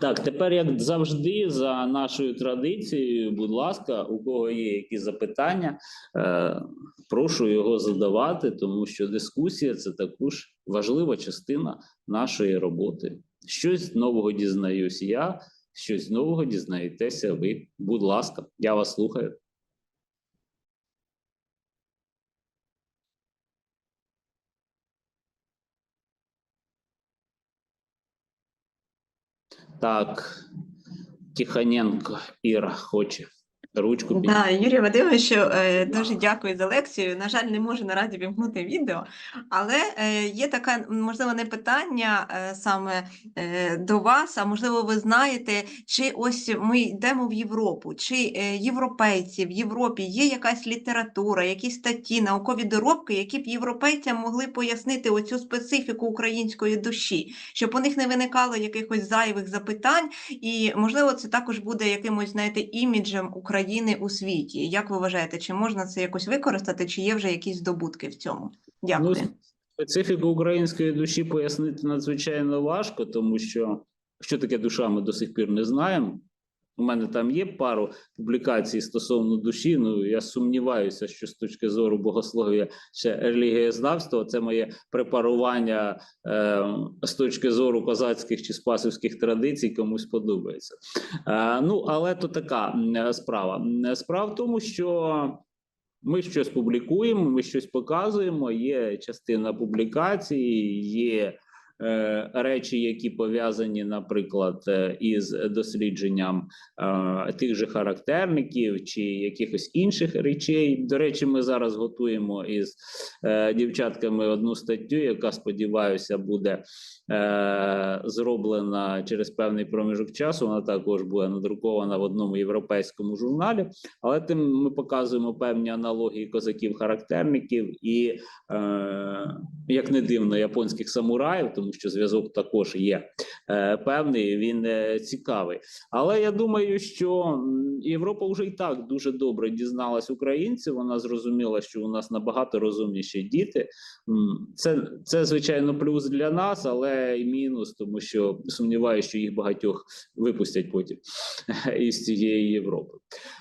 Так, тепер, як завжди, за нашою традицією, будь ласка, у кого є якісь запитання, е, прошу його задавати, тому що дискусія це також важлива частина нашої роботи. Щось нового дізнаюсь я, щось нового дізнаєтеся ви. Будь ласка, я вас слухаю. Так, Тихоненко Іра хоче ручку підняти. Да, Юрій Вадимович, е, дуже дякую за лекцію. На жаль, не можу наразі вімкнути відео, але е, є таке, можливо, не питання е, саме до вас, а можливо, ви знаєте, чи ось ми йдемо в Європу, чи європейці в Європі є якась література, якісь статті, наукові доробки, які б європейцям могли пояснити оцю специфіку української душі, щоб у них не виникало якихось зайвих запитань, і можливо, це також буде якимось, знаєте, іміджем України у світі. Як ви вважаєте, чи можна це якось використати, чи є вже якісь здобутки в цьому? Дякую. Ну, специфіку української душі пояснити надзвичайно важко, тому що що таке душа, ми до сих пір не знаємо. У мене там є пару публікацій стосовно душі. Ну я сумніваюся, що з точки зору богослов'я ще релігієзнавства, це моє препарування е, з точки зору козацьких чи спасівських традицій, комусь подобається. Е, ну але то така справа. Справа в тому, що ми щось публікуємо, ми щось показуємо. Є частина публікацій, є речі, які пов'язані, наприклад, е, із дослідженням е, тих же характерників чи якихось інших речей. До речі, ми зараз готуємо із е, дівчатками одну статтю, яка сподіваюся буде е, зроблена через певний проміжок часу. Вона також буде надрукована в одному європейському журналі. Але тим ми показуємо певні аналогії козаків-характерників і, е, як не дивно, японських самураїв, тому що зв'язок також є е, певний, він е, цікавий. Але я думаю, що Європа вже і так дуже добре дізналась українців. Вона зрозуміла, що у нас набагато розумніші діти. Це, це звичайно плюс для нас, але і мінус, тому що сумніваюся, що їх багатьох випустять потім із цієї Європи.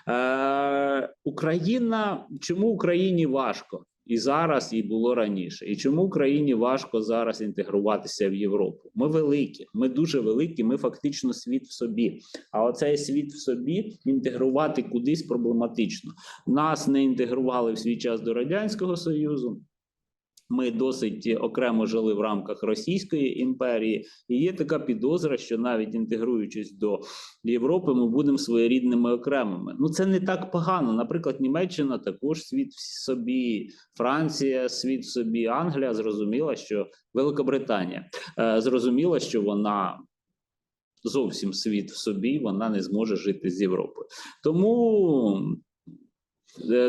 Е, Україна чому Україні важко? І зараз, і було раніше. І чому Україні важко зараз інтегруватися в Європу? Ми великі, ми дуже великі. Ми фактично світ в собі. А оцей світ в собі інтегрувати кудись проблематично. Нас не інтегрували в свій час до радянського союзу. Ми досить окремо жили в рамках Російської імперії, і є така підозра, що навіть інтегруючись до Європи, ми будемо своєрідними окремими. Ну це не так погано. Наприклад, Німеччина також світ в собі, Франція світ в собі, Англія зрозуміла, що Великобританія е, зрозуміла, що вона. Зовсім світ в собі вона не зможе жити з Європою. Тому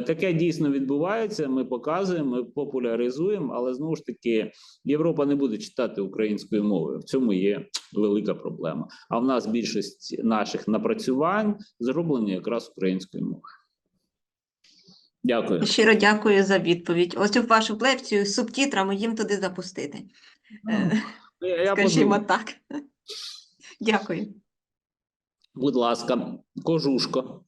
Таке дійсно відбувається. Ми показуємо, ми популяризуємо, але знову ж таки Європа не буде читати українською мовою. В цьому є велика проблема. А в нас більшість наших напрацювань зроблені якраз українською мовою. Дякую. Щиро дякую за відповідь. Ось цю вашу лекцію з субтитрами їм туди запустити. Е, Я, я Скажімо подумаю. так. Дякую. Будь ласка, кожушко.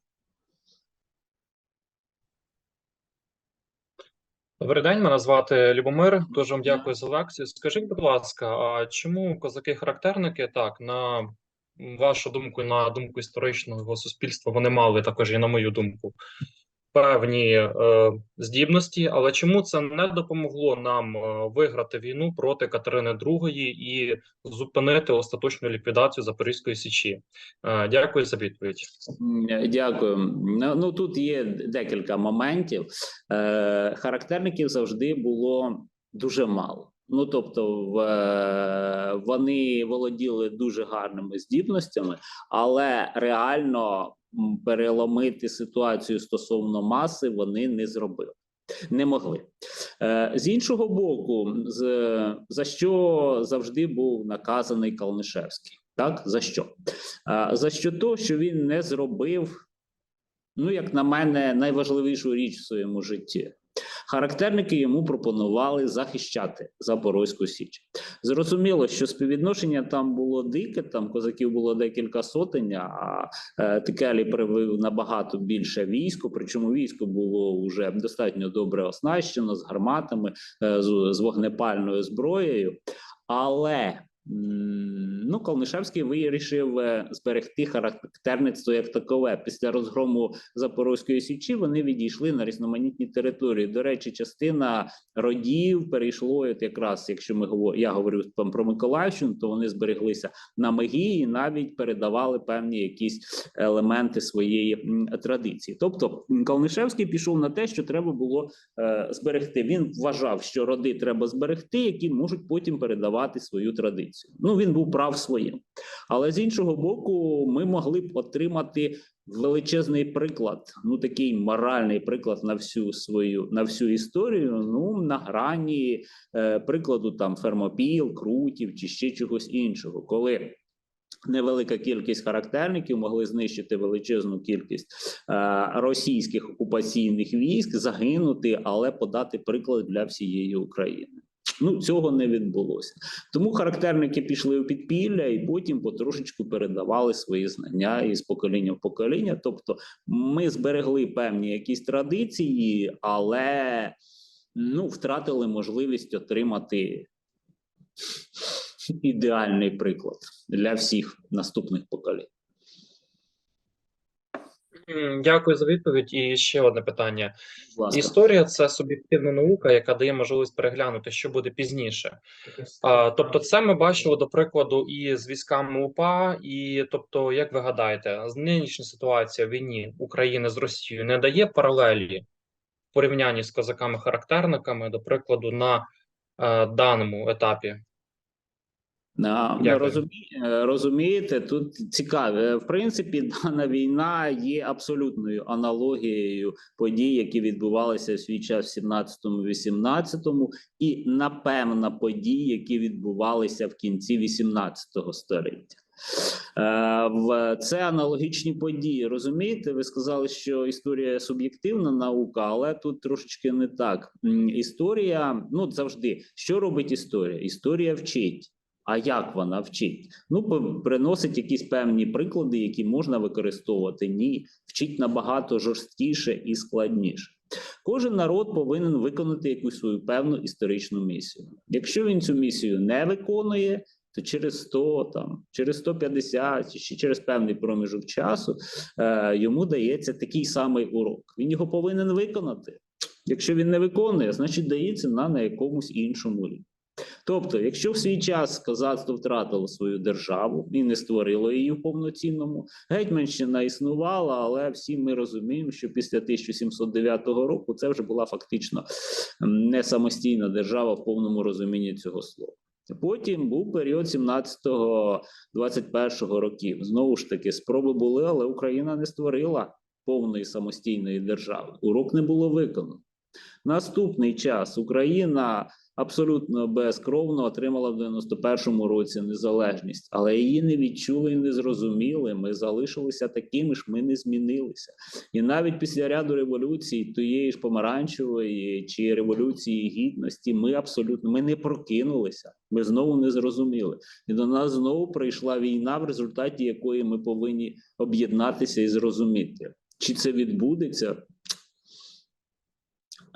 Добрий день, мене звати Любомир. Дуже вам дякую за лекцію. Скажіть, будь ласка, а чому козаки-характерники так, на вашу думку, на думку історичного суспільства, вони мали також і на мою думку певні е, здібності, але чому це не допомогло нам е, виграти війну проти Катерини II і зупинити остаточну ліквідацію Запорізької січі? Е, дякую за відповідь. Дякую. Ну, ну тут є декілька моментів. Характерників завжди було дуже мало. Ну тобто, в, вони володіли дуже гарними здібностями, але реально переломити ситуацію стосовно маси вони не зробили. Не могли Е, з іншого боку, з, за що завжди був наказаний Калнишевський? Так за що? Е, за що то, що він не зробив, ну як на мене, найважливішу річ в своєму житті. Характерники йому пропонували захищати Запорозьку Січ. Зрозуміло, що співвідношення там було дике, там козаків було декілька сотень, а е, Текелі привив набагато більше військо. Причому військо було вже достатньо добре оснащено з гарматами, е, з, вогнепальною зброєю. Але ну, Колнишевський вирішив е, зберегти характерництво як такове. Після розгрому Запорозької січі вони відійшли на різноманітні території. До речі, частина родів перейшло, от якраз якщо ми говор... я говорю там про Миколаївщину, то вони збереглися на Мегі і навіть передавали певні якісь елементи своєї традиції. Тобто м, Калнишевський пішов на те, що треба було е, зберегти. Він вважав, що роди треба зберегти, які можуть потім передавати свою традицію. Ну він був прав своїм. Але з іншого боку, ми могли б отримати величезний приклад, ну такий моральний приклад на всю свою на всю історію. Ну на грані е, прикладу там Фермопіл, Крутів чи ще чогось іншого, коли. Невелика кількість характерників могли знищити величезну кількість е, російських окупаційних військ, загинути, але подати приклад для всієї України. Ну цього не відбулося. Тому характерники пішли у підпілля і потім потрошечку передавали свої знання із покоління в покоління. Тобто, ми зберегли певні якісь традиції, але ну втратили можливість отримати ідеальний приклад для всіх наступних поколінь. Дякую за відповідь. І ще одне питання. Історія це суб'єктивна наука, яка дає можливість переглянути, що буде пізніше. А, тобто, це ми бачили до прикладу і з військами УПА, і тобто, як ви гадаєте, нинішня ситуація в війні України з Росією не дає паралелі в порівнянні з козаками-характерниками, до прикладу, на е, даному етапі. Розумі, розумієте, тут цікаве. В принципі, дана війна є абсолютною аналогією подій, які відбувалися в свій час в 17-18, і напевно подій, які відбувалися в кінці 18 століття. Е, в це аналогічні події. Розумієте, ви сказали, що історія суб'єктивна наука, але тут трошечки не так. Історія, ну завжди, що робить історія? Історія вчить. А як вона вчить? Ну, приносить якісь певні приклади, які можна використовувати. Ні, вчить набагато жорсткіше і складніше. Кожен народ повинен виконати якусь свою певну історичну місію. Якщо він цю місію не виконує, то через 100, там, через 150 чи через певний проміжок часу е, йому дається такий самий урок. Він його повинен виконати. Якщо він не виконує, значить дається на, на якомусь іншому рівні. Тобто, якщо в свій час козацтво втратило свою державу і не створило її в повноцінному, гетьманщина існувала, але всі ми розуміємо, що після 1709 року це вже була фактично не самостійна держава в повному розумінні цього слова. Потім був період 17-21 років. Знову ж таки, спроби були, але Україна не створила повної самостійної держави. Урок не було виконано. Наступний час Україна абсолютно безкровно отримала в 91-му році незалежність, але її не відчули і не зрозуміли. Ми залишилися такими ж, ми не змінилися. І навіть після ряду революцій, тієї ж помаранчевої чи революції гідності, ми абсолютно ми не прокинулися. Ми знову не зрозуміли. І до нас знову прийшла війна, в результаті якої ми повинні об'єднатися і зрозуміти, чи це відбудеться.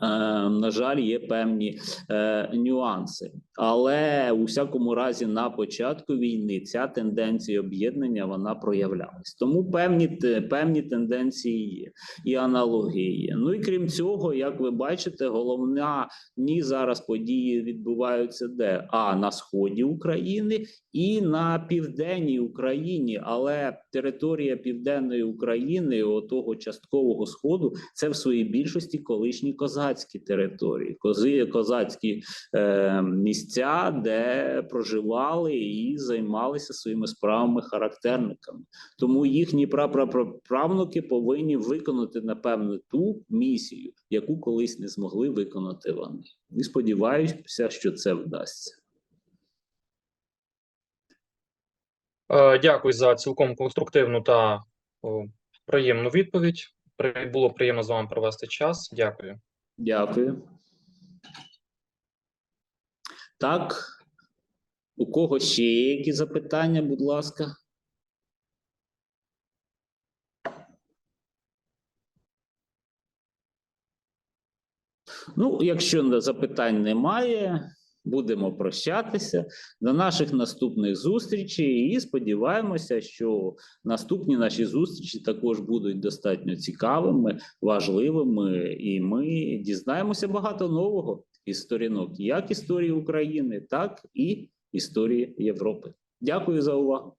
Е, на жаль, є певні е, нюанси, але у всякому разі на початку війни ця тенденція об'єднання вона проявлялась. Тому певні певні тенденції є і аналогії. Ну і крім цього, як ви бачите, головна ні зараз події відбуваються де а на сході України і на південній Україні, але територія південної України, отого часткового сходу, це в своїй більшості колишні козацькі території, кози козацькі е, місця, де проживали і займалися своїми справами характерниками. Тому їхні прапраправнуки повинні виконати напевно ту місію, яку колись не змогли виконати вони. І сподіваюся, що це вдасться. Е, Дякую за цілком конструктивну та приємну відповідь. Було приємно з вами провести час. Дякую. Дякую. Так, у кого ще є які запитання, будь ласка. Ну, якщо запитань немає, будемо прощатися. До наших наступних зустрічей і сподіваємося, що наступні наші зустрічі також будуть достатньо цікавими, важливими, і ми дізнаємося багато нового із сторінок, як історії України, так і історії Європи. Дякую за увагу.